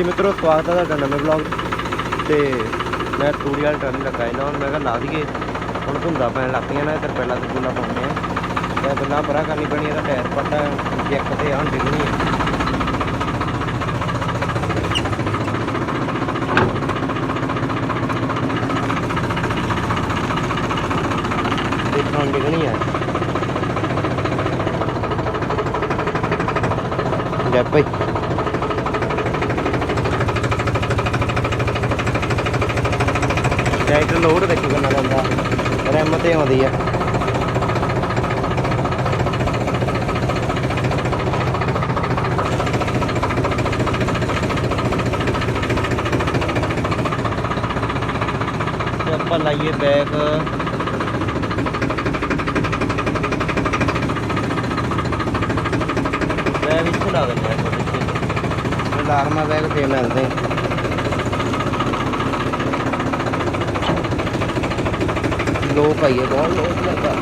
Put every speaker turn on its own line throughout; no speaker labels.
ਜੀ ਮਿੱਤਰੋ, ਸਵਾਗਤ ਹੈ ਤੁਹਾਡਾ ਨਵੇਂ ਵਲੌਗ ਤੇ ਮੈਂ ਤੂੜੀ ਵਾਲੀ ਟਰਨ ਲੱਗਾ ਇਹਨਾਂ ਹੁਣ ਮੈਂ ਕਿਹਾ ਲਾ ਦਈਏ। ਹੁਣ ਧੁੰਦਾ ਪੈਣ ਲੱਗ ਪਈਆਂ ਨਾ ਇੱਧਰ ਪਹਿਲਾਂ ਤੇ ਗੁੱਲਾ ਪਾਉਂਦੇ ਆ। ਤੇ ਗੱਲਾਂ ਪਰਾ ਕਰਨੀ ਪੈਣੀ ਇਹਦਾ ਟਾਇਰ ਪੱਟਾ ਜੈਕ ਤੇ ਆਣ ਡਿੱਗਣੀ ਹੈ ਦੇਖਾਂ ਡਿੱਗਣੀ ਹੈ ਲੈ ਭਾਈ। ਟਰੈਕਟਰ ਲੋਡ ਦੇਖੋ ਕਿੰਨਾ ਲੰਦਾ ਰਿਮ ਤੇ ਆਉਂਦੀ ਆ। ਆਪਾਂ ਲਾਈਏ ਬੈਕ। ਬੈਗ ਇੱਥੇ ਲਾ ਦਿੰਦੇ ਆ। ਅਲਾਰਮਾ ਬੈਗ ਤੇ ਮਿਲਦੇ। ਲੋ ਪਾਈਏ ਬਹੁਤ ਲੋ ਲੱਗਾ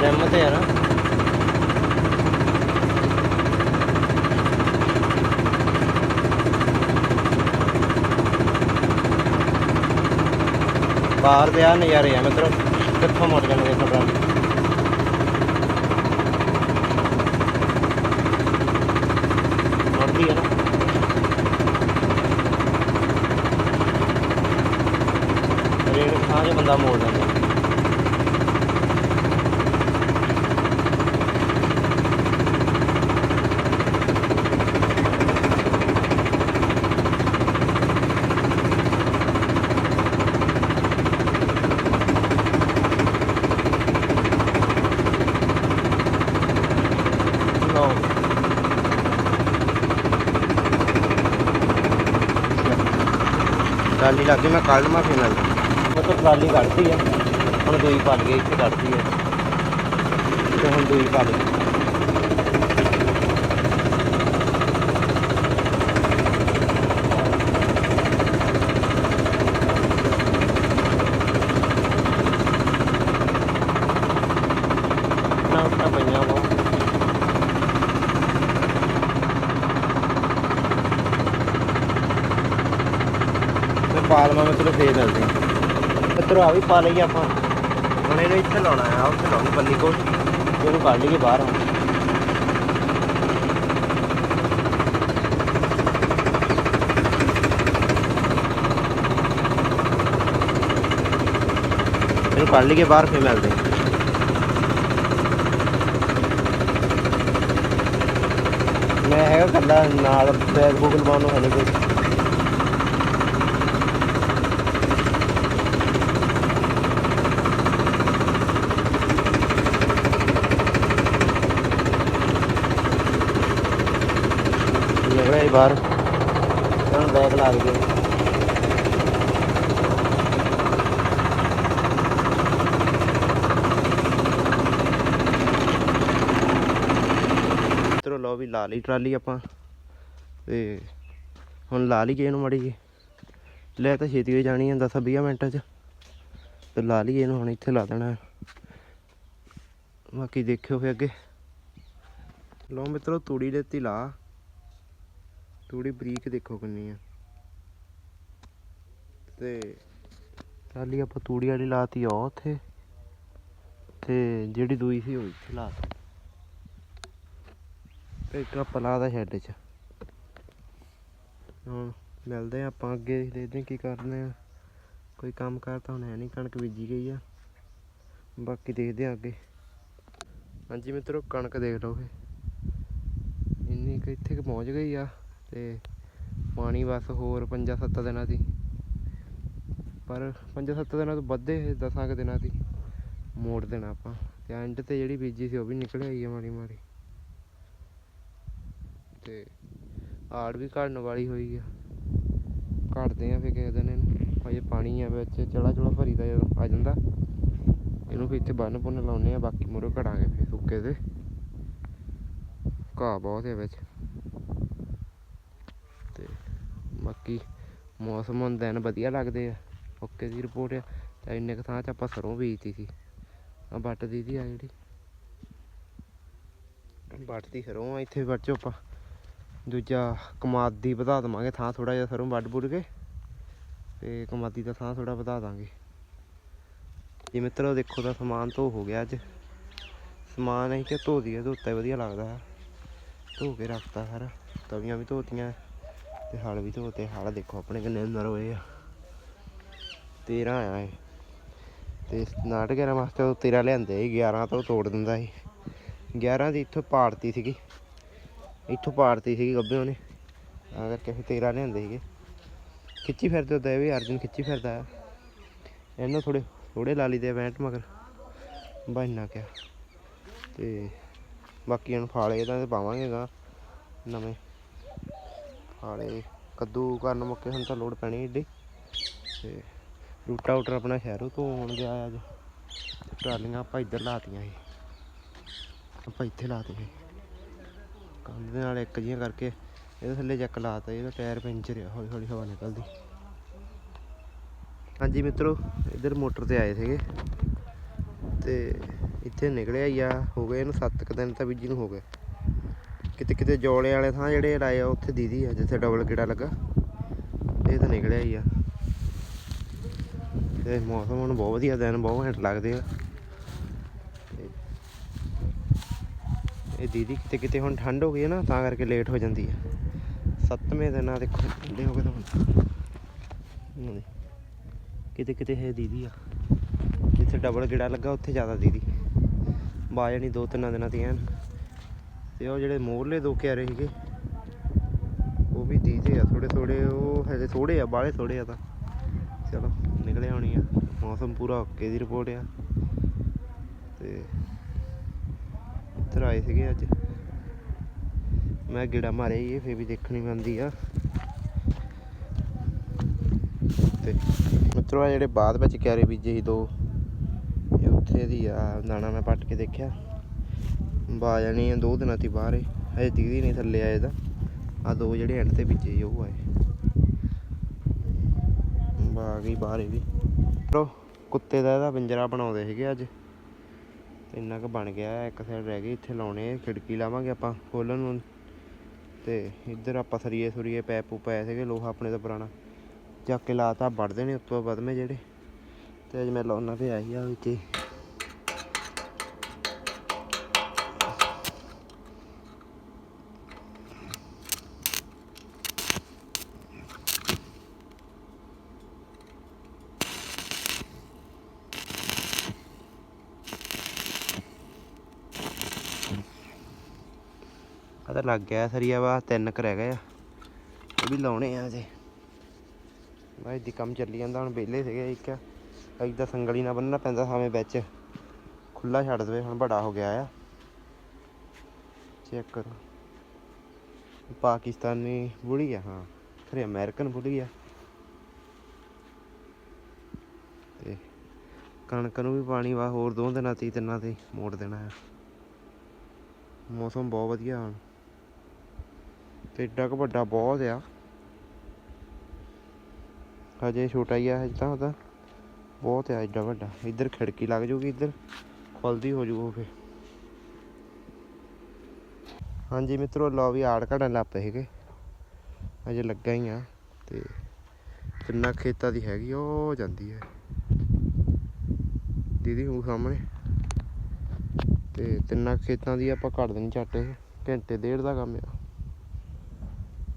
ਰਿਮ ਤੇ ਆ ਨਾ। ਬਾਹਰ ਦੇ ਆ ਨਜ਼ਾਰੇ ਆ, ਮਿੱਤਰੋ। ਕਿੱਥੋਂ ਮੁੜ ਜਾਣਗੇ ਖਬਰਾਂ? ਮੁੜਦੀ ਹੈ ਨਾ ਰੇਡ ਥਾਂ 'ਚ ਬੰਦਾ ਮੋੜ ਜਾਂਦਾ ਲਓ ਟਰਾਲੀ ਲੱਗ ਗਈ, ਮੈਂ ਕੱਢ ਲਵਾਂ ਫਿਰ ਨਾਲ। ਮੈਂ ਤਾਂ ਟਰਾਲੀ ਕੱਢਤੀ ਆ। ਹੁਣ ਦੂਈ ਪਾ ਗਈ, ਇੱਥੇ ਕੱਢਤੀ ਆ। ਤੇ ਹੁਣ ਦੂਈ ਪਾ ਗਈ ਨਾ ਉੱਟਾ ਪਈਆਂ ਬਹੁਤ ਮੈਂ ਪਾਲਮਾ ਮੈਂ ਚਲੋ ਫੇਰ ਮਿਲਦੇ ਹਾਂ। ਮਿੱਤਰੋ ਆ ਵੀ ਪਾ ਲਈ ਆਪਾਂ। ਹੁਣ ਇਹਨੂੰ ਇੱਥੇ ਲਾਉਣਾ ਆ ਉੱਥੇ ਲਾਉਣੀ ਪੱਲੀ ਕੋਲ ਤੇ ਉਹਨੂੰ ਕੱਢ ਲਈਏ ਬਾਹਰ ਹੁਣ। ਇਹਨੂੰ ਕੱਢ ਲਈਏ ਬਾਹਰ ਫੇਰ ਮਿਲਦੇ ਹਾਂ। ਮੈਂ ਹੈਗਾ ਕੱਲਾ ਨਾਲ ਬੈਗ ਬੂਗ ਲਵਾਉਣ ਨੂੰ ਹੈ ਨਹੀਂ ਕੋਈ ਨਿਕਲਿਆ ਸੀ ਬਾਹਰ। ਹੁਣ ਬੈਗ ਲਾ ਲਈਏ। ਮਿੱਤਰੋ, ਲਓ ਵੀ ਲਾ ਲਈ ਟਰਾਲੀ ਆਪਾਂ। ਤੇ ਹੁਣ ਲਾ ਲਈਏ ਇਹਨੂੰ ਮੜੀ ਜੀ ਲੈ ਤਾਂ ਛੇਤੀ ਹੋ ਜਾਣੀ ਹੈ 10 20 ਮਿੰਟਾਂ 'ਚ। ਤੇ ਲਾ ਲਈਏ ਇਹਨੂੰ, ਹੁਣ ਇੱਥੇ ਲਾ ਦੇਣਾ। ਬਾਕੀ ਦੇਖਿਓ ਫੇ ਅੱਗੇ। ਲਓ ਮਿੱਤਰੋ, ਤੂੜੀ ਦੇ ਲਾ। ਤੂੜੀ ਬਰੀਕ ਦੇਖੋ ਕਿੰਨੀ ਆ। ਤੇ ਟਰਾਲੀ ਆਪਾਂ ਤੂੜੀ ਵਾਲੀ ਲਾਤੀ ਆ ਉੱਥੇ। ਤੇ ਜਿਹੜੀ ਦੂਈ ਸੀ ਉਹ ਇੱਥੇ ਲਾ ਦਿੱਤੀ। ਤੇ ਇੱਕ ਆਪਾਂ ਲਾਦਾ ਸ਼ੈੱਡ 'ਚ। ਹੁਣ ਮਿਲਦੇ ਆ ਆਪਾਂ ਅੱਗੇ, ਦੇਖਦੇ ਹਾਂ ਕੀ ਕਰਦੇ ਆ। ਕੋਈ ਕੰਮ ਕਰ ਤਾਂ ਹੁਣ ਹੈ ਨਹੀਂ ਕਣਕ ਬੀਜੀ ਗਈ ਆ। ਬਾਕੀ ਦੇਖਦੇ ਆ ਅੱਗੇ। ਹਾਂਜੀ ਮਿੱਤਰੋ, ਕਣਕ ਦੇਖ ਲਓ ਫੇ ਇੰਨੀ ਕੁ ਇੱਥੇ ਪਹੁੰਚ ਗਈ ਆ। ਤੇ ਪਾਣੀ ਬਸ ਹੋਰ 5-7 ਦਿਨਾਂ ਦੀ। ਪਰ 5-7 ਦਿਨਾਂ ਤੋਂ ਵੱਧੇ 10 ਕੁ ਦਿਨਾਂ ਦੀ ਮੋੜ ਦੇਣਾ ਆਪਾਂ। ਤੇ ਐਂਡ ਤੇ ਜਿਹੜੀ ਬੀਜੀ ਸੀ ਉਹ ਵੀ ਨਿਕਲ ਆਈ ਆ ਮਾੜੀ ਮਾੜੀ। ਤੇ ਆੜ ਵੀ ਘੜਨ ਵਾਲੀ ਹੋਈ ਆ। ਘੜਦੇ ਆ ਫੇ ਕਿਸੇ ਦਿਨ ਇਹਨੂੰ। ਅਜੇ ਪਾਣੀ ਆ ਵਿੱਚ ਚੜਾ ਚੜਾ ਭਰੀ ਦਾ ਜਦੋਂ ਆ ਜਾਂਦਾ। ਇਹਨੂੰ ਫਿਰ ਇੱਥੇ ਬੰਨ ਪੁੰਨ ਲਾਉਨੇ ਆ, ਬਾਕੀ ਮੁਰੋ ਘੜਾਂਗੇ ਫੇ ਸੁੱਕੇ ਤੇ ਘਾਹ ਬਹੁਤ ਹੈ ਵਿੱਚ। ਬਾਕੀ ਮੌਸਮ ਹੁਣ ਦਿਨ ਵਧੀਆ ਲੱਗਦੇ ਆ। ਓਕੇ ਦੀ ਰਿਪੋਰਟ ਆ। ਤੇ ਇੰਨੇ ਕੁ ਥਾਂ 'ਚ ਆਪਾਂ ਸਰੋਂ ਬੀਜਤੀ ਸੀ। ਆ ਬੱਟ ਦੀਦੀ ਆ ਜਿਹੜੀ। ਬੱਟ ਦੀ ਸਰੋਂ ਆ, ਇੱਥੇ ਬੱਟ ਚੋਂ ਆਪਾਂ ਦੂਜਾ ਕਮਾਦੀ ਵਧਾ ਦਵਾਂਗੇ, ਥਾਂ ਥੋੜਾ ਜਿਹਾ ਸਰੋਂ ਵੱਢ ਬੁੱਢ ਕੇ। ਤੇ ਕਮਾਦੀ ਦਾ ਥਾਂ ਥੋੜਾ ਵਧਾ ਦਾਂਗੇ। ਜੀ ਮਿੱਤਰੋ, ਦੇਖੋ ਤਾਂ ਸਮਾਨ ਧੋ ਹੋ ਗਿਆ ਅੱਜ। ਸਮਾਨ ਅਸੀਂ ਕਿ ਧੋ ਦਈਏ ਧੋਤਾ ਵਧੀਆ ਲੱਗਦਾ। ਹੈ ਧੋ ਕੇ ਰੱਖਤਾ ਸਾਰਾ। ਤਵੀਆਂ ਵੀ ਧੋਤੀਆਂ। ਤੇ ਹਲ ਵੀ ਧੋਤੇ ਹਲ ਦੇਖੋ ਆਪਣੇ ਕਿੰਨੇ ਅੰਦਰ ਹੋਏ ਆ। 13 ਆਇਆ ਏ ਤੇ ਨਾਟਕ ਗਿਆਰਾਂ ਵਾਸਤੇ ਉਹ 13 ਲਿਆਂਦੇ ਸੀ 11 ਤੋਂ ਤੋੜ ਦਿੰਦਾ ਸੀ। 11 ਦੀ ਇੱਥੋਂ ਪਾੜਤੀ ਸੀਗੀ। ਇੱਥੋਂ ਪਾੜਤੀ ਸੀਗੀ ਗੱਬੇ ਉਹਨੇ। ਆ ਕਰਕੇ ਫਿਰ 13 ਲਿਆਂਦੇ ਸੀਗੇ। ਖਿੱਚੀ ਫਿਰਦੇ ਹੁੰਦਾ ਇਹ ਵੀ, ਅਰਜਨ ਖਿੱਚੀ ਫਿਰਦਾ ਆ। ਇਹਨੂੰ ਥੋੜੇ ਥੋੜੇ ਲਾ ਲਈਦੇ ਵੈਂਟ ਮਗਰ। ਬਣਨਾ ਕਿਆ ਤੇ ਬਾਕੀ ਇਹਨੂੰ ਫਾਲੇ ਇਹਦਾ ਤੇ ਪਾਵਾਂਗੇ ਗਾ ਨਵੇਂ ਹਾਲੇ ਕੱਦੂ ਕਰਨ ਮੁੱਕੇ ਹੁਣ ਤਾਂ ਲੋੜ ਪੈਣੀ ਏਡੀ। ਤੇ ਰੂਟਾ ਉਟਰ ਆਪਣਾ ਸ਼ਹਿਰੋਂ ਤੋਂ ਆਉਣ ਗਿਆ ਅੱਜ। ਟਰਾਲੀਆਂ ਆਪਾਂ ਇੱਧਰ ਲਾਤੀਆਂ ਸੀ। ਆਪਾਂ ਇੱਥੇ ਲਾਤੀਆਂ ਸੀ। ਕੰਧ ਦੇ ਨਾਲ ਇੱਕ ਜੀਆਂ ਕਰਕੇ ਇਹਦੇ ਥੱਲੇ ਚੱਕ ਲਾਤਾ, ਇਹਦਾ ਟਾਇਰ ਪੈਂਚਰ ਆ, ਹੌਲੀ ਹੌਲੀ ਹਵਾ ਨਿਕਲਦੀ। ਹਾਂਜੀ ਮਿੱਤਰੋ, ਇੱਧਰ ਮੋਟਰ ਤੇ ਆਏ ਸੀਗੇ। ਤੇ ਇੱਥੇ ਨਿਕਲਿਆ ਹੀ ਆ, ਹੋ ਗਏ ਇਹਨੂੰ 7 ਕੁ ਦਿਨ ਤਾਂ ਬੀਜੀ ਨੂੰ ਹੋ ਗਏ। ਕਿਤੇ ਕਿਤੇ ਜੋਲੇ ਵਾਲੇ ਥਾਂ ਜਿਹੜੇ ਲਾਏ ਆ, ਉੱਥੇ ਦੀਦੀ ਆ, ਜਿੱਥੇ ਡਬਲ ਕੀੜਾ ਲੱਗਾ। ਇਹ ਤਾਂ ਨਿਕਲਿਆ ਹੀ ਆ। ਤੇ ਮੌਸਮ ਹੁਣ ਬਹੁਤ ਵਧੀਆ, ਦਿਨ ਬਹੁਤ ਘੈਂਟ ਲੱਗਦੇ ਆ। ਇਹ ਦੀਦੀ ਕਿਤੇ ਕਿਤੇ ਹੁਣ ਠੰਡ ਹੋ ਗਈ ਹੈ ਨਾ, ਤਾਂ ਕਰਕੇ ਲੇਟ ਹੋ ਜਾਂਦੀ ਹੈ ਸੱਤਵੇਂ ਦਿਨਾਂ ਦੇਖੋ, ਠੰਡੇ ਹੋ ਗਏ ਤਾਂ ਹੁਣ। ਕਿਤੇ ਕਿਤੇ ਹੈ ਦੀਦੀ ਆ, ਜਿੱਥੇ ਡਬਲ ਗੇੜਾ ਲੱਗਾ, ਉੱਥੇ ਜ਼ਿਆਦਾ ਦੀਦੀ। ਬਾਜ ਨਹੀਂ ਦੋ ਤਿੰਨਾਂ ਦਿਨਾਂ ਦੀ ਐਨ ਤੇ ਉਹ ਜਿਹੜੇ ਮੋਰਲੇ ਦੋ ਕਿਆਰੇ ਸੀਗੇ, ਉਹ ਵੀ ਦੀਦੇ ਆ ਥੋੜੇ ਥੋੜੇ ਉਹ ਹਜੇ ਥੋੜੇ ਆ, ਬਾਹਲੇ ਥੋੜੇ ਆ ਤਾਂ। ਚਲੋ, ਨਿਕਲੇ ਆਉਣੀ ਆ। ਮੌਸਮ ਪੂਰਾ ਓਕੇ ਦੀ ਰਿਪੋਰਟ ਆ। ਤੇ ਇੱਧਰ ਆਏ ਸੀਗੇ ਅੱਜ। ਮੈਂ ਗਿੜਾ ਮਾਰੇ ਹੀ ਇਹ ਫੇਰ ਵੀ ਦੇਖਣੀ ਪੈਂਦੀ ਆ। ਤੇ ਮਿੱਤਰੋ ਆ ਜਿਹੜੇ ਬਾਅਦ ਵਿੱਚ ਕਿਆਰੇ ਬੀਜੇ ਸੀ ਦੋ, ਇਹ ਉੱਥੇ ਦੀ ਆ, ਦਾਣਾ ਮੈਂ ਪੱਟ ਕੇ ਦੇਖਿਆ। ਬਾ ਜਾਣੀ ਆ, ਦੋ ਦਿਨਾਂ ਤੀ ਬਾਹਰ ਏ। ਹਜੇ ਦੀਦੀ ਨਹੀਂ ਥੱਲੇ ਆਏ ਦਾ ਆ ਦੋ ਜਿਹੜੇ ਐਂਡ ਤੇ ਬੀਜੇ ਉਹ ਆਏ। ਬਾ ਗਈ ਬਾਹਰ ਇਹ ਵੀ ਮਿੱਤਰੋ ਕੁੱਤੇ ਦਾ ਇਹਦਾ ਪਿੰਜਰਾ ਬਣਾਉਂਦੇ ਸੀਗੇ ਅੱਜ। ਤੇ ਇੰਨਾ ਕੁ ਬਣ ਗਿਆ, ਇੱਕ ਸਾਈਡ ਰਹਿ ਗਈ, ਇੱਥੇ ਲਾਉਣੇ ਖਿੜਕੀ ਲਾਵਾਂਗੇ ਆਪਾਂ ਖੋਲਣ ਨੂੰ। ਤੇ ਇੱਧਰ ਆਪਾਂ ਸਰੀਏ ਸਰੀਏ ਪੈਪ ਪੂਪ ਪਏ ਸੀਗੇ, ਲੋਹਾ ਆਪਣੇ ਦਾ ਪੁਰਾਣਾ। ਚੱਕ ਕੇ ਲਾਤਾ ਵੱਢਦੇ ਨੇ ਉੱਤੋਂ ਵਧਵੇਂ ਜਿਹੜੇ। ਤੇ ਅੱਜ ਮੈਂ ਲਾਉਣਾ ਤੇ ਆਈ ਆ ਵਿੱਚ। ਆ ਤਾਂ ਲੱਗ ਗਿਆ ਸਰੀਆ ਵਾ, ਤਿੰਨ ਕੁ ਰਹਿ ਗਏ ਆ। ਇਹ ਵੀ ਲਾਉਣੇ ਆ ਅਜੇ ਬਾਈ ਦੀ ਕੰਮ ਚੱਲੀ ਜਾਂਦਾ, ਹੁਣ ਵਿਹਲੇ ਸੀਗੇ ਇੱਕ। ਐਦਾਂ ਸੰਗਲੀ ਨਾ ਬੰਨਣਾ ਪੈਂਦਾ ਸਾਵੇਂ ਵਿੱਚ। ਖੁੱਲਾ ਛੱਡ ਦੇਵੇ, ਹੁਣ ਬੜਾ ਹੋ ਗਿਆ ਆ। ਚੈੱਕ ਕਰੋ। ਪਾਕਿਸਤਾਨੀ ਬੁੜੀ ਆ, ਹਾਂ। ਖਰੇ ਅਮਰੀਕਨ ਬੁੜੀ ਆ। ਤੇ ਕਣਕ ਨੂੰ ਵੀ ਪਾਣੀ ਵਾ, ਹੋਰ ਦੋ ਦਿਨਾਂ ਤੀ ਤਿੰਨਾਂ ਤੇ ਮੋੜ ਦੇਣਾ ਆ। ਮੌਸਮ ਬਹੁਤ ਵਧੀਆ ਹੁਣ। ਤੇ ਏਡਾ ਕੁ ਵੱਡਾ ਬਹੁਤ ਆ। ਹਜੇ ਛੋਟਾ ਹੀ ਆ ਹਜੇ ਤਾਂ ਉਹਦਾ। ਬਹੁਤ ਆ ਏਡਾ ਵੱਡਾ। ਇੱਧਰ ਖਿੜਕੀ ਲੱਗ ਜੂਗੀ ਇੱਧਰ। ਖੁੱਲਦੀ ਹੋ ਜੂ ਉਹ ਫੇ ਹਾਂਜੀ ਮਿੱਤਰੋ, ਲਓ ਵੀ ਆੜ ਘੜਨ ਲੱਗ ਪਏ ਸੀਗੇ। ਹਜੇ ਲੱਗਾ ਹੀ ਆ ਤੇ ਤਿੰਨਾਂ ਖੇਤਾਂ ਦੀ ਹੈਗੀ ਉਹ ਜਾਂਦੀ ਹੈ ਦੀਦੀ ਉਹ ਸਾਹਮਣੇ। ਤੇ ਤਿੰਨਾਂ ਖੇਤਾਂ ਦੀ ਆਪਾਂ ਕੱਢ ਦੇਣੀ ਝੱਟ ਘੰਟੇ, ਡੇਢ ਦਾ ਕੰਮ ਆ।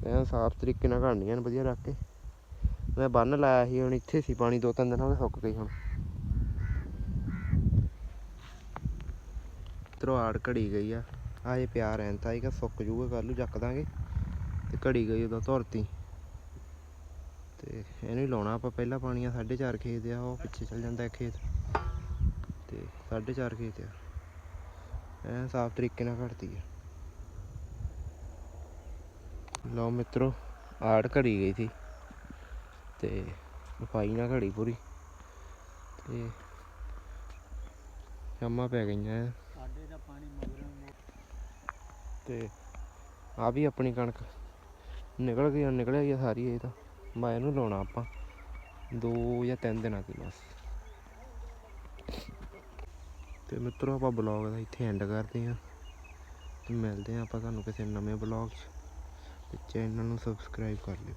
ਐਂ ਸਾਫ਼ ਤਰੀਕੇ ਨਾਲ ਘੜਨੀਆਂ ਨੇ ਵਧੀਆ ਰੱਖ ਕੇ। ਮੈਂ ਬੰਨ ਲਾਇਆ ਸੀ, ਹੁਣ ਇੱਥੇ ਸੀ ਪਾਣੀ, ਦੋ ਤਿੰਨ ਦਿਨ ਹੋ ਗਏ ਸੁੱਕ ਗਈ ਹੁਣ। ਤਰੋ ਆੜ ਘੜੀ ਗਈ ਆ। ਆਏ ਪਿਆ ਰਹਿੰਦਾ ਸੀਗਾ ਸੁੱਕ ਜੂਗਾ ਕੱਲ ਨੂੰ ਚੱਕ ਦਾਂਗੇ। ਤੇ ਘੜੀ ਗਈ ਉਦੋਂ ਧੁਰਤੀ ਤੇ ਇਹਨੂੰ ਲਾਉਣਾ, ਆਪਾਂ ਪਹਿਲਾਂ ਪਾਣੀ ਆ 4.5 ਖੇਤ ਆ, ਉਹ ਪਿੱਛੇ ਚੱਲ ਜਾਂਦਾ ਖੇਤ। ਤੇ 4.5 ਖੇਤ ਆ। ਐ ਸਾਫ਼ ਤਰੀਕੇ ਨਾਲ ਘੜਦੀ ਆ। ਲਓ ਮਿੱਤਰੋ ਆੜ ਘੜੀ ਗਈ ਸੀ ਤੇ ਸਫ਼ਾਈ ਨਾਲ ਘੜੀ ਪੂਰੀ ਤੇ ਸ਼ਾਮਾਂ ਪੈ ਗਈਆਂ।
ਸਾਡੇ ਦਾ ਪਾਣੀ ਮਗਰੋਂ
ਤੇ ਆ ਵੀ ਆਪਣੀ ਕਣਕ ਨਿਕਲ ਗਈ ਨਿਕਲ ਗਈ ਆ ਸਾਰੀ ਇਹ ਤਾਂ। ਮੈਂ ਇਹਨੂੰ ਲਾਉਣਾ ਆਪਾਂ ਦੋ ਜਾਂ ਤਿੰਨ ਦਿਨਾਂ ਦੀ ਬਸ। ਤੇ ਮਿੱਤਰੋ ਆਪਾਂ ਬਲੌਗ ਦਾ ਇੱਥੇ ਐਂਡ ਕਰਦੇ ਹਾਂ। ਤੇ ਮਿਲਦੇ ਹਾਂ ਆਪਾਂ ਤੁਹਾਨੂੰ ਕਿਸੇ ਨਵੇਂ ਬਲੌਗ 'ਚ। ਤੇ ਚੈਨਲ ਨੂੰ ਸਬਸਕ੍ਰਾਈਬ ਕਰ ਲਿਓ।